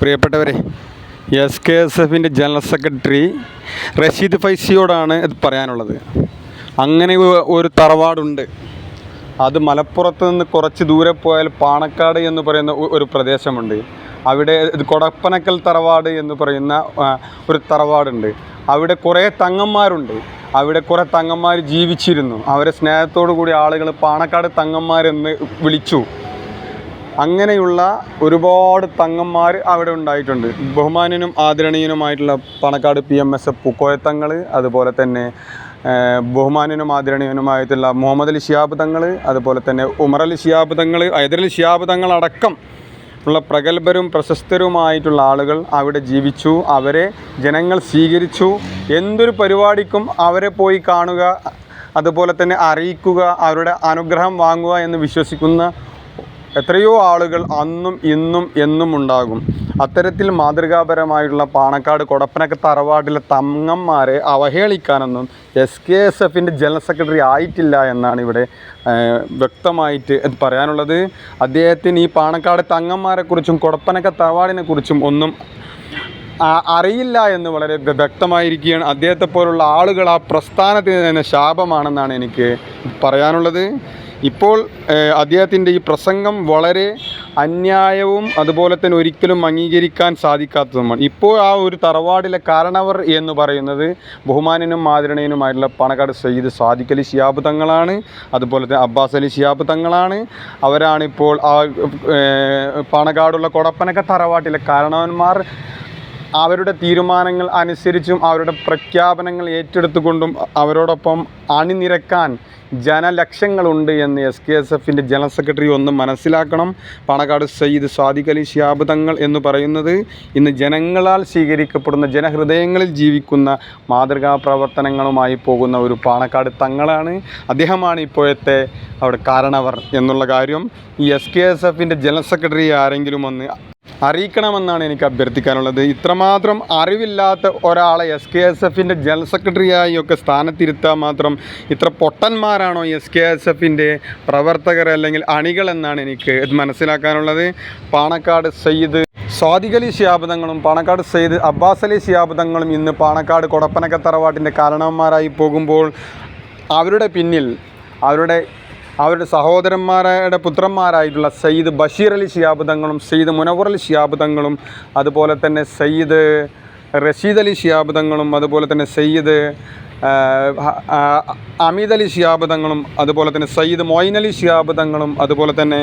പ്രിയപ്പെട്ടവരെ S K S എഫിന്റെ general secretary Rasheed ഫൈസിയോടാണ് ഇത് പറയാനുള്ളത്. അങ്ങനെ ഒരു തറവാടുണ്ട്. അത് മലപ്പുറത്ത് നിന്ന് കുറച്ച് ദൂരെ പോയാൽ പാണക്കാട് എന്ന് പറയുന്ന ഒരു പ്രദേശമുണ്ട്. അവിടെ കൊടപ്പനക്കൽ തറവാട് എന്ന് പറയുന്ന ഒരു തറവാടുണ്ട്. അവിടെ കുറേ തങ്ങന്മാരുണ്ട്. അവിടെ കുറേ തങ്ങന്മാർ ജീവിച്ചിരുന്നു. അവരെ സ്നേഹത്തോടു കൂടി ആളുകൾ പാണക്കാട് തങ്ങന്മാരെന്ന് വിളിച്ചു. അങ്ങനെയുള്ള ഒരുപാട് തങ്ങന്മാർ അവിടെ ഉണ്ടായിട്ടുണ്ട്. ബഹുമാനനും ആദരണീയനുമായിട്ടുള്ള പണക്കാട് പി എം എസ് പൂക്കോയത്തങ്ങൾ അതുപോലെ തന്നെ ബഹുമാനനും ആദരണീയനുമായിട്ടുള്ള മുഹമ്മദ് അലി ഷിയാബ് തങ്ങൾ അതുപോലെ തന്നെ ഉമർ അലി ഷിയാബ് തങ്ങൾ ഹൈദരലി ഷിയാബ് തങ്ങളടക്കം ഉള്ള പ്രഗത്ഭരും പ്രശസ്തരുമായിട്ടുള്ള ആളുകൾ അവിടെ ജീവിച്ചു. അവരെ ജനങ്ങൾ സ്വീകരിച്ചു. എന്തൊരു പരിപാടിക്കും അവരെ പോയി കാണുക അതുപോലെ തന്നെ അറിയിക്കുക അവരുടെ അനുഗ്രഹം വാങ്ങുക എന്ന് വിശ്വസിക്കുന്ന എത്രയോ ആളുകൾ അന്നും ഇന്നും എന്നും ഉണ്ടാകും. അത്തരത്തിൽ മാതൃകാപരമായിട്ടുള്ള പാണക്കാട് കൊടപ്പനക്ക തറവാട്ടിലെ തങ്ങന്മാരെ അവഹേളിക്കാനൊന്നും എസ് കെ എസ് എഫിന്റെ ജനറൽ സെക്രട്ടറി ആയിട്ടില്ല എന്നാണ് ഇവിടെ വ്യക്തമായിട്ട് പറയാനുള്ളത്. അദ്ദേഹത്തിന് ഈ പാണക്കാട് തങ്ങന്മാരെക്കുറിച്ചും കൊടപ്പനക്ക തറവാടിനെക്കുറിച്ചും ഒന്നും അറിയില്ല എന്ന് വളരെ വ്യക്തമായിരിക്കുകയാണ്. അദ്ദേഹത്തെ പോലുള്ള ആളുകൾ ആ പ്രസ്ഥാനത്തിന് തന്നെ ശാപമാണെന്നാണ് എനിക്ക് പറയാനുള്ളത്. ഇപ്പോൾ അദ്ദേഹത്തിന്റെ ഈ പ്രസംഗം വളരെ അന്യായവും അതുപോലെ തന്നെ ഒരിക്കലും അംഗീകരിക്കാൻ സാധിക്കാത്തതുമാണ്. ഇപ്പോൾ ആ ഒരു തറവാടിലെ കാരണവർ എന്ന് പറയുന്നത് ബഹുമാനനും ആദരണീയനുമായിട്ടുള്ള പണക്കാട് സയ്യിദ് സാദിഖ് അലി ശിയാബ് തങ്ങളാണ്. അതുപോലെ തന്നെ അബ്ബാസ് അലി ശിയാബ് തങ്ങളാണ്. അവരാണിപ്പോൾ ആ പാണക്കാടുള്ള കൊടപ്പനക്ക തറവാട്ടിലെ കാരണവന്മാർ. അവരുടെ തീരുമാനങ്ങൾ അനുസരിച്ചും അവരുടെ പ്രഖ്യാപനങ്ങൾ ഏറ്റെടുത്തുകൊണ്ടും അവരോടൊപ്പം അണിനിരക്കാൻ ജനലക്ഷങ്ങളുണ്ട് എന്ന് എസ് കെ എസ് എഫിന്റെ ജനറൽ സെക്രട്ടറി ഒന്ന് മനസ്സിലാക്കണം. പണക്കാട് സയ്യിദ് സാദിഖ് അലി ശിഹാബ് തങ്ങൾ എന്ന് പറയുന്നത് ഇന്ന് ജനങ്ങളാൽ സ്വീകരിക്കപ്പെടുന്ന ജനഹൃദയങ്ങളിൽ ജീവിക്കുന്ന മാതൃകാ പ്രവർത്തനങ്ങളുമായി പോകുന്ന ഒരു പാണക്കാട് തങ്ങളാണ്. അദ്ദേഹമാണ് ഇപ്പോഴത്തെ അവിടെ കാരണവർ എന്നുള്ള കാര്യം ഈ എസ് കെ എസ് എഫിന്റെ ജനറൽ സെക്രട്ടറി ആരെങ്കിലും ഒന്ന് അറിയിക്കണമെന്നാണ് എനിക്ക് അഭ്യർത്ഥിക്കാനുള്ളത്. ഇത്രമാത്രം അറിവില്ലാത്ത ഒരാളെ എസ് കെ എസ് എഫിന്റെ ജനറൽ സെക്രട്ടറിയായി ഒക്കെ സ്ഥാനത്തിരുത്താൻ മാത്രം ഇത്ര പൊട്ടന്മാരാണോ എസ് കെ എസ് എഫിന്റെ പ്രവർത്തകർ അല്ലെങ്കിൽ അണികൾ എന്നാണ് എനിക്ക് ഇത് മനസ്സിലാക്കാനുള്ളത്. പാണക്കാട് സയ്യിദ് സ്വാദിഖ് അലി ശിയാബദങ്ങളും പാണക്കാട് സയ്യിദ് അബ്ബാസ് അലി ശിയാബദങ്ങളും ഇന്ന് പാണക്കാട് കൊടപ്പനക്ക തറവാട്ടിന്റെ കാരണവന്മാരായി പോകുമ്പോൾ അവരുടെ പിന്നിൽ അവരുടെ അവരുടെ സഹോദരന്മാരുടെ പുത്രന്മാരായിട്ടുള്ള സയ്യിദ് ബഷീർ അലി ഷിയാബ് തങ്ങളും സയ്യിദ് മുനവർ അലി ഷിയാബ് തങ്ങളും അതുപോലെ തന്നെ സയ്യിദ് റഷീദ് അലി ഷിയാബ് തങ്ങളും അതുപോലെ തന്നെ സയ്യിദ് അമീദ് അലി ഷിയാബ് തങ്ങളും അതുപോലെ തന്നെ സയ്യിദ് മൊയിൻ അലി ഷിയാബ് തങ്ങളും അതുപോലെ തന്നെ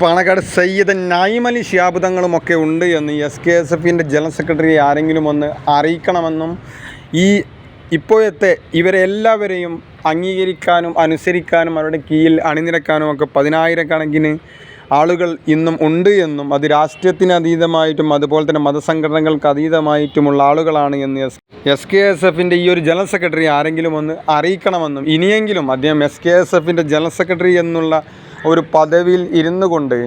പാണക്കാട് സയ്യിദ് നായിം അലി ഷിയാബ് തങ്ങളും ഒക്കെ ഉണ്ട് എന്ന് എസ് കെ എസ് എഫിന്റെ ജനറൽ സെക്രട്ടറി ആരെങ്കിലും ഒന്ന് അറിയിക്കണമെന്നും ഈ ഇപ്പോഴത്തെ ഇവരെ എല്ലാവരെയും അംഗീകരിക്കാനും അനുസരിക്കാനും അവരുടെ കീഴിൽ അണിനിരക്കാനും ഒക്കെ പതിനായിരക്കണക്കിന് ആളുകൾ ഇന്നും ഉണ്ട് എന്നും അത് രാഷ്ട്രീയത്തിന് അതീതമായിട്ടും അതുപോലെ തന്നെ മതസംഘടനകൾക്ക് അതീതമായിട്ടുമുള്ള ആളുകളാണ് എന്ന് എസ് എസ് കെ എസ് എഫിന്റെ ഈ ഒരു ജനറൽ സെക്രട്ടറി ആരെങ്കിലും ഒന്ന് അറിയിക്കണമെന്നും ഇനിയെങ്കിലും അദ്ദേഹം എസ് കെ എസ് എഫിന്റെ ജനറൽ സെക്രട്ടറി എന്നുള്ള ഒരു പദവിയിൽ ഇരുന്നു കൊണ്ട്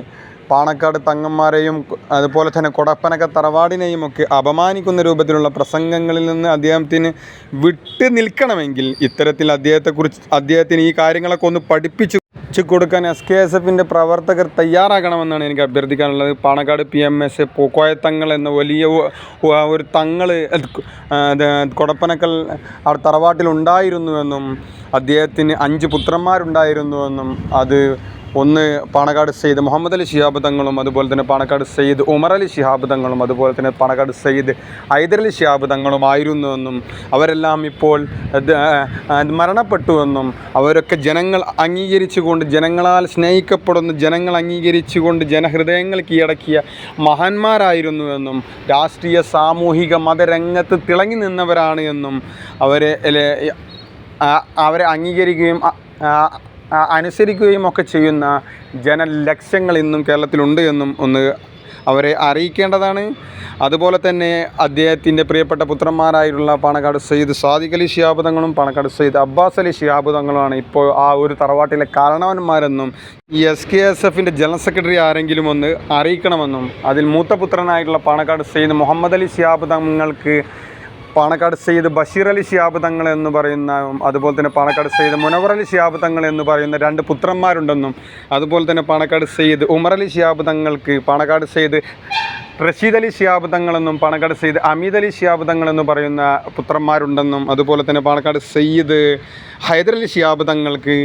പാണക്കാട് തങ്ങന്മാരെയും അതുപോലെ തന്നെ കൊടപ്പനക്ക തറവാടിനെയും ഒക്കെ അപമാനിക്കുന്ന രൂപത്തിലുള്ള പ്രസംഗങ്ങളിൽ നിന്ന് അദ്ദേഹത്തിന് വിട്ടു നിൽക്കണമെങ്കിൽ ഇത്തരത്തിൽ അദ്ദേഹത്തെക്കുറിച്ച് അദ്ദേഹത്തിന് ഈ കാര്യങ്ങളൊക്കെ ഒന്ന് പഠിപ്പിച്ചു ച്ചു കൊടുക്കാൻ എസ് കെ എസ് എഫിന്റെ പ്രവർത്തകർ തയ്യാറാകണമെന്നാണ് എനിക്ക് അഭ്യർത്ഥിക്കാനുള്ളത്. Panakkad P M S Pookoya Thangal എന്ന വലിയ ഒരു തങ്ങൾ കൊടപ്പനക്കൽ തറവാട്ടിൽ ഉണ്ടായിരുന്നുവെന്നും അദ്ദേഹത്തിന് അഞ്ച് പുത്രന്മാരുണ്ടായിരുന്നുവെന്നും അത് ഒന്ന് പാണക്കാട് സെയ്ദ് മുഹമ്മദ് അലി ശിഹാബ് തങ്ങളും അതുപോലെ തന്നെ പാണക്കാട് സെയ്ദ് ഉമർ അലി ശിഹാബ് തങ്ങളും അതുപോലെ തന്നെ പാണക്കാട് സയ്യിദ് ഹൈദരലി ശിഹാബ് തങ്ങളും ആയിരുന്നുവെന്നും അവരെല്ലാം ഇപ്പോൾ മരണപ്പെട്ടുവെന്നും അവരൊക്കെ ജനങ്ങൾ അംഗീകരിച്ചുകൊണ്ട് ജനങ്ങളാൽ സ്നേഹിക്കപ്പെടുന്ന ജനങ്ങൾ അംഗീകരിച്ചുകൊണ്ട് ജനഹൃദയങ്ങൾ കീഴടക്കിയ മഹാന്മാരായിരുന്നുവെന്നും രാഷ്ട്രീയ സാമൂഹിക മതരംഗത്ത് തിളങ്ങി നിന്നവരാണ് എന്നും അവരെ അവരെ അംഗീകരിക്കുകയും അനുസരിക്കുകയും ഒക്കെ ചെയ്യുന്ന ജനലക്ഷ്യങ്ങൾ ഇന്നും കേരളത്തിലുണ്ട് എന്നും ഒന്ന് അവരെ അറിയിക്കേണ്ടതാണ്. അതുപോലെ തന്നെ അദ്ദേഹത്തിന്റെ പ്രിയപ്പെട്ട പുത്രന്മാരായിട്ടുള്ള പാണക്കാട് സയ്യിദ് സാദിഖ് അലി ശിഹാബ് തങ്ങളും പാണക്കാട് സയ്യിദ് അബ്ബാസ് അലി ശിഹാബുദങ്ങളുമാണ് ഇപ്പോൾ ആ ഒരു തറവാട്ടിലെ കാരണവന്മാരെന്നും ഈ എസ് കെ എസ് എഫിന്റെ ജനറൽ സെക്രട്ടറി ആരെങ്കിലും ഒന്ന് അറിയിക്കണമെന്നും അതിൽ മൂത്ത പുത്രനായിട്ടുള്ള പാണക്കാട് സയ്യിദ് മുഹമ്മദ് അലി ശിഹാബ് തങ്ങൾക്ക് പാണക്കാട് സെയ്ദ് ബഷീർ അലി ശിഹാബ് തങ്ങൾ എന്ന് പറയുന്ന അതുപോലെ തന്നെ പാണക്കാട് സെയ്ദ് മുനവർ അലി ശിഹാബ് തങ്ങൾ എന്ന് പറയുന്ന രണ്ട് പുത്രന്മാരുണ്ടെന്നും അതുപോലെ തന്നെ പാണക്കാട് സെയ്ദ് ഉമർ അലി ശിഹാബ് തങ്ങൾക്ക് പാണക്കാട് സയ്യിദ് റഷീദ് അലി ശിഹാബ് തങ്ങളെന്നും പാണക്കാട് സയ്യിദ് അമീദ് അലി ശിഹാബ് തങ്ങളെന്ന് പറയുന്ന പുത്രന്മാരുണ്ടെന്നും അതുപോലെ തന്നെ പാണക്കാട് സയ്യിദ് ഹൈദരലി ശിഹാബ് തങ്ങൾക്ക്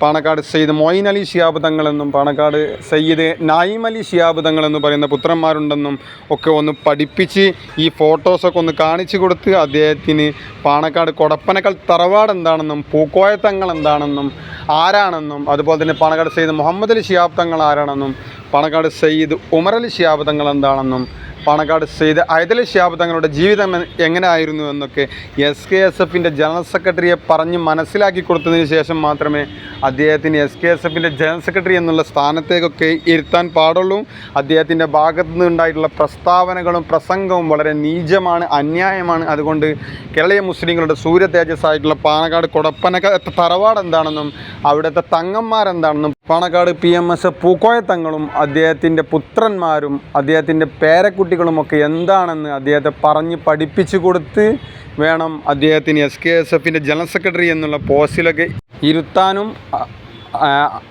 പാണക്കാട് സയ്യിദ് മൊയിൻ അലി ശിഹാബ് തങ്ങളെന്നും പാണക്കാട് സയ്യിദ് നായിം അലി ശിഹാബ് തങ്ങളെന്ന് പറയുന്ന പുത്രന്മാരുണ്ടെന്നും ഒക്കെ ഒന്ന് പഠിപ്പിച്ച് ഈ ഫോട്ടോസൊക്കെ ഒന്ന് കാണിച്ചു കൊടുത്ത് അദ്ദേഹത്തിന് പാണക്കാട് കൊടപ്പനക്കൽ തറവാട് എന്താണെന്നും പൂക്കോയത്തങ്ങൾ എന്താണെന്നും ആരാണെന്നും അതുപോലെ തന്നെ പാണക്കാട് സയ്യിദ് മുഹമ്മദ് അലി ശിഹാബ് തങ്ങൾ ആരാണെന്നും പാണക്കാട് സയ്യിദ് ഉമറലി അലി എന്താണെന്നും പാണക്കാട് സെയ്ദ് അയതലി തങ്ങളുടെ ജീവിതം എങ്ങനെയായിരുന്നു എന്നൊക്കെ എസ് കെ എസ് എഫിന്റെ ജനറൽ സെക്രട്ടറിയെ പറഞ്ഞ് മനസ്സിലാക്കി കൊടുത്തതിന് ശേഷം മാത്രമേ അദ്ദേഹത്തിന് എസ് കെ എസ് എഫിന്റെ ജനറൽ സെക്രട്ടറി എന്നുള്ള സ്ഥാനത്തേക്കൊക്കെ ഇരുത്താൻ പാടുള്ളൂ. അദ്ദേഹത്തിന്റെ ഭാഗത്തു നിന്നുണ്ടായിട്ടുള്ള പ്രസ്താവനകളും പ്രസംഗവും വളരെ നീചമാണ് അന്യായമാണ്. അതുകൊണ്ട് കേരളീയ മുസ്ലിങ്ങളുടെ സൂര്യ തേജസ്സായിട്ടുള്ള പാണക്കാട് കൊടപ്പനക്ക തറവാട് എന്താണെന്നും അവിടുത്തെ തങ്ങന്മാരെന്താണെന്നും പാണക്കാട് പി എം എസ് പൂക്കോയത്തങ്ങളും അദ്ദേഹത്തിന്റെ പുത്രന്മാരും അദ്ദേഹത്തിന്റെ പേരക്കുട്ടികളുമൊക്കെ എന്താണെന്ന് അദ്ദേഹത്തെ പറഞ്ഞ് പഠിപ്പിച്ചു കൊടുത്ത് വേണം അദ്ദേഹത്തിന് എസ് കെ എസ് എഫിന്റെ ജനറൽ സെക്രട്ടറി എന്നുള്ള പോസ്റ്റിലൊക്കെ ഇരുത്താനും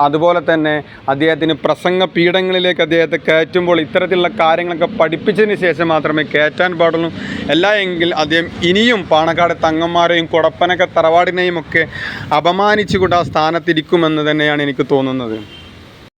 അതുപോലെ തന്നെ അദ്ദേഹത്തിന് പ്രസംഗ പീഠങ്ങളിലേക്ക് അദ്ദേഹത്തെ കയറ്റുമ്പോൾ ഇത്തരത്തിലുള്ള കാര്യങ്ങളൊക്കെ പഠിപ്പിച്ചതിന് ശേഷം മാത്രമേ കയറ്റാൻ പാടുള്ളൂ. അല്ല എങ്കിൽ അദ്ദേഹം ഇനിയും പാണക്കാട് തങ്ങന്മാരെയും കൊടപ്പനക്ക തറവാടിനെയും ഒക്കെ അപമാനിച്ചുകൊണ്ട് ആ സ്ഥാനത്തിരിക്കുമെന്ന് തന്നെയാണ് എനിക്ക് തോന്നുന്നത്.